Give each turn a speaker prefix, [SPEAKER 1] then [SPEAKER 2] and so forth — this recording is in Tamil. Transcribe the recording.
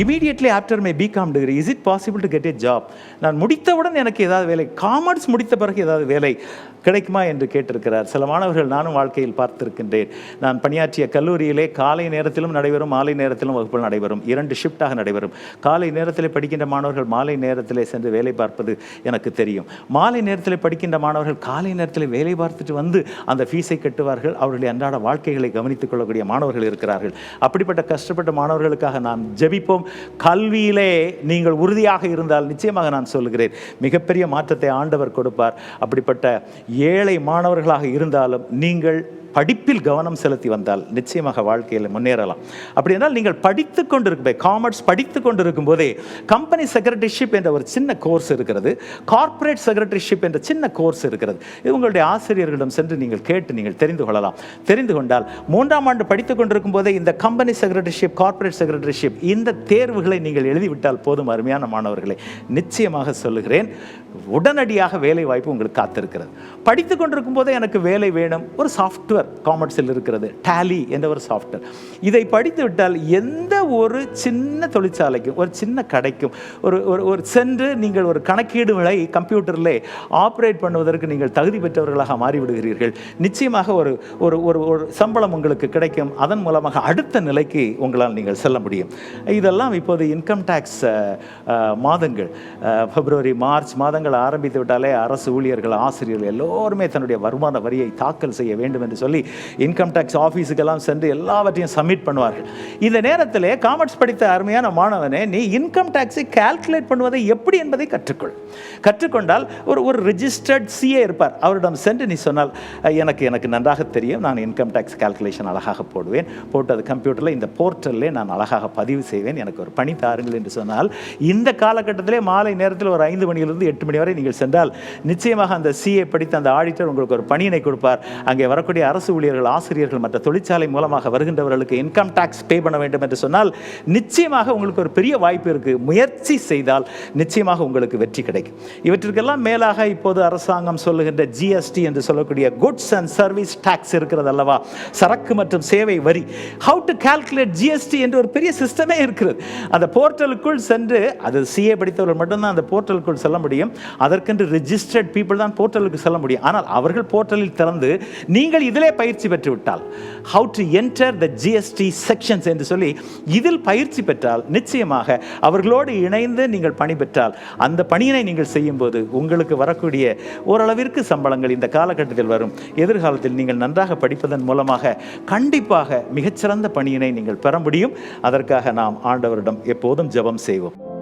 [SPEAKER 1] Immediately after my BCom degree is it possible to get a job நான் முடித்தவுடன் எனக்கு ஏதாவது வேலை காமர்ஸ் முடித்த பிறகு ஏதாவது வேலை கிடைக்குமா என்று கேட்டிருக்கிறார். சில மாணவர்கள் நானும் வாழ்க்கையில் பார்த்திருக்கின்றேன். நான் பணியாற்றிய கல்லூரியிலே காலை நேரத்திலும் நடைபெறும் மாலை நேரத்திலும் வகுப்புகள் நடைபெறும். இரண்டு ஷிஃப்டாக நடைபெறும். காலை நேரத்தில் படிக்கின்ற மாணவர்கள் மாலை நேரத்திலே சென்று வேலை பார்ப்பது எனக்கு தெரியும். மாலை நேரத்தில் படிக்கின்ற மாணவர்கள் காலை நேரத்தில் வேலை பார்த்துட்டு வந்து அந்த ஃபீஸை கட்டுவார்கள். அவர்களுடைய அன்றாட வாழ்க்கைகளை கவனித்துக் கொள்ளக்கூடிய மாணவர்கள் இருக்கிறார்கள். அப்படிப்பட்ட கஷ்டப்பட்ட மாணவர்களுக்காக நாம் ஜெபிப்போம். கல்வியிலே நீங்கள் உறுதியாக இருந்தால் நிச்சயமாக நான் சொல்லுகிறேன். மிகப்பெரிய மாற்றத்தை ஆண்டவர் கொடுப்பார். அப்படிப்பட்ட ஏழை மாணவர்களாக இருந்தாலும் நீங்கள் படிப்பில் கவனம் செலுத்தி வந்தால் நிச்சயமாக வாழ்க்கையில் முன்னேறலாம். அப்படி என்றால் நீங்கள் படித்து கொண்டிருக்கும் காமர்ஸ் படித்து கொண்டிருக்கும் போதே கம்பெனி செக்ரட்டரிஷிப் என்ற ஒரு சின்ன கோர்ஸ் இருக்கிறது. கார்ப்பரேட் செக்ரட்டரிஷிப் என்ற சின்ன கோர்ஸ் இருக்கிறது. இது உங்களுடைய ஆசிரியர்களிடம் சென்று நீங்கள் கேட்டு நீங்கள் தெரிந்து கொள்ளலாம். தெரிந்து கொண்டால் மூன்றாம் ஆண்டு படித்து கொண்டிருக்கும் போதே இந்த கம்பெனி செக்ரட்டரிஷிப் கார்ப்பரேட் செக்ரட்டரிஷிப் இந்த தேர்வுகளை நீங்கள் எழுதிவிட்டால் போதும் அருமையான மாணவர்களை. நிச்சயமாக சொல்லுகிறேன் உடனடியாக வேலை வாய்ப்பு உங்களுக்கு காத்திருக்கிறது. படித்து கொண்டிருக்கும் போதே எனக்கு வேலை வேணும் ஒரு சாஃப்ட்வேர் காமர்ஸில் இருக்கிறது. டேலி என்ற ஒரு சாஃப்ட்வேர் இதை படித்து விட்டால் எந்த ஒரு சின்ன தொழிற்சாலைக்கும் ஒரு சின்ன கடைக்கும் ஒரு ஒரு ஒரு சென்று நீங்கள் ஒரு கணக்கீடுகளை கம்ப்யூட்டரில் ஆப்ரேட் பண்ணுவதற்கு நீங்கள் தகுதி பெற்றவர்களாக மாறிவிடுகிறீர்கள். நிச்சயமாக ஒரு ஒரு ஒரு ஒரு சம்பளம் உங்களுக்கு கிடைக்கும். அதன் மூலமாக அடுத்த நிலைக்கு உங்களால் நீங்கள் செல்ல முடியும். இதெல்லாம் இப்போது இன்கம் டேக்ஸ் மாதங்கள். பிப்ரவரி மார்ச் மாதங்கள் ஆரம்பித்து விட்டாலே அரசு ஊழியர்கள் ஆசிரியர்கள் எல்லோருமே தன்னுடைய வருமான வரியை தாக்கல் செய்ய வேண்டும் என்று சொல்லி சொல்லி இன்கம் டேக்ஸ் ஆஃபீஸுக்கெல்லாம் சென்று எல்லாவற்றையும் சப்மிட் பண்ணுவார்கள். இந்த நேரத்தில் காமர்ஸ் படித்த அருமையான மாணவனே நீ இன்கம் டேக்ஸை கால்குலேட் பண்ணுவதை எப்படி என்பதை கற்றுக்கொள். கற்றுக்கொண்டால் ஒரு ஒரு ரிஜிஸ்டர்ட் சிஏ இருப்பார். அவரிடம் சென்று நீ சொன்னால் எனக்கு எனக்கு நன்றாக தெரியும். நான் இன்கம் டேக்ஸ் கால்குலேஷன் அழகாக போடுவேன். போட்டு அது கம்ப்யூட்டரில் இந்த போர்ட்டலில் நான் அழகாக பதிவு செய்வேன். எனக்கு ஒரு பணி தாருங்கள் என்று சொன்னால் இந்த காலகட்டத்திலே மாலை நேரத்தில் ஒரு ஐந்து மணியிலிருந்து எட்டு மணி வரை நீங்கள் சென்றால் நிச்சயமாக அந்த சிஏ படித்த அந்த ஆடிட்டர் உங்களுக்கு ஒரு பணியினை கொடுப்பார். அங்கே வரக்கூடிய அரசு ஊழியர்கள் ஆசிரியர்கள் மற்ற தொழிற்சாலை மூலமாக வருகின்றவர்களுக்கு இன்கம் டேக்ஸ் பே பண்ண வேண்டும் என்று சொன்னால் நிச்சயமாக உங்களுக்கு ஒரு பெரிய வாய்ப்பு இருக்குது முயற்சி செய்தால் நிச்சயமாக உங்களுக்கு வெற்றி கிடைக்கும். இவற்றிற்கெல்லாம் மேலாக இப்போது அரசாங்கம் சொல்லுகின்ற ஜிஎஸ்டி என்று சொல்லக்கூடிய குட்ஸ் அண்ட் சர்வீஸ் டேக்ஸ் இருக்கிறது அல்லவா? சரக்கு மற்றும் சேவை வரி. ஹவு டு கால்குலேட் ஜிஎஸ்டி என்று ஒரு பெரிய சிஸ்டமே இருக்கிறது. அந்த போர்ட்டலுக்குள் சென்று அது சிஏ படித்தவர்கள் மட்டும்தான் அந்த போர்ட்டலுக்குள் செல்ல முடியும். அதற்கென்று ரிஜிஸ்டர்ட் பீப்புள் தான் போர்ட்டலுக்கு செல்ல முடியும். ஆனால் அவர்கள் போர்ட்டலில் திறந்து நீங்கள் இதில் பயிற்சி பெற்று விட்டால் how to enter the GST sections என்று சொல்லி இதில் பயிற்சி பெற்றால் நிச்சயமாக அவர்களோடு இணைந்து நீங்கள் பணி பெற்றால் அந்த பணியினை நீங்கள் செய்யும்போது உங்களுக்கு வரக்கூடிய ஓரளவிற்கு சம்பளங்கள் இந்த காலகட்டத்தில் வரும். எதிர்காலத்தில் நீங்கள் நன்றாக படிப்பதன் மூலமாக கண்டிப்பாக மிகச்சிறந்த பணியினை நீங்கள் பெற முடியும். அதற்காக நாம் ஆண்டவரிடம் எப்போதும் ஜெபம் செய்வோம்.